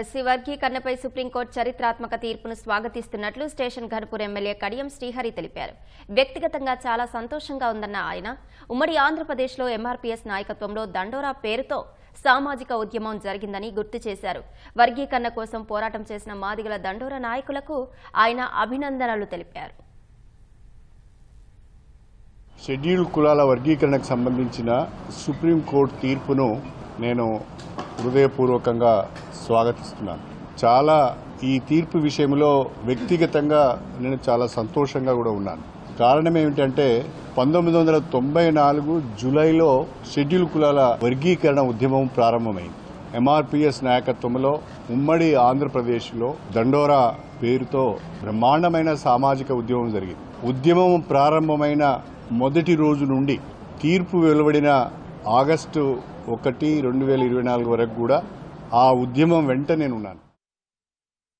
SC వర్గీకరణపై supreme court చరిత్రాత్మక తీర్పును స్వాగతిస్తున్నట్లు స్టేషన్ ఘనపూర్ ఎమ్మెల్యే కడియం శ్రీహరి తెలిపారు. వ్యక్తిగతంగా చాలా సంతోషంగా ఉందన్న ఆయన ఉమ్మడి ఆంధ్రప్రదేశ్లో ఎంఆర్పీఎస్ నాయకత్వంలో దండోరా పేరుతో సామాజిక ఉద్యమం జరిగిందని గుర్తు చేశారు. వర్గీకరణ కోసం పోరాటం చేసిన మాదిగల దండోరా నాయకులకు ఆయన అభినందనలు తెలిపారు. షెడ్యూల్ కులాల వర్గీకరణకు సంబంధించిన సుప్రీంకోర్టు తీర్పును నేను హృదయపూర్వకంగా స్వాగతిస్తున్నాను. చాలా ఈ తీర్పు విషయంలో వ్యక్తిగతంగా నేను చాలా సంతోషంగా కూడా ఉన్నాను. కారణం ఏమిటంటే పంతొమ్మిది వందల తొంభై నాలుగు జూలైలో షెడ్యూల్ కులాల వర్గీకరణ ఉద్యమం ప్రారంభమైంది. ఎంఆర్పిఎస్ నాయకత్వంలో ఉమ్మడి ఆంధ్రప్రదేశ్లో దండోరా పేరుతో బ్రహ్మాండమైన సామాజిక ఉద్యమం జరిగింది. ఉద్యమం ప్రారంభమైన మొదటి రోజు నుండి తీర్పు వెలువడిన ఆగస్టు ఒకటి రెండు వేల ఇరవై నాలుగు వరకు కూడా ఆ ఉద్యమం వెంట నేనున్నాను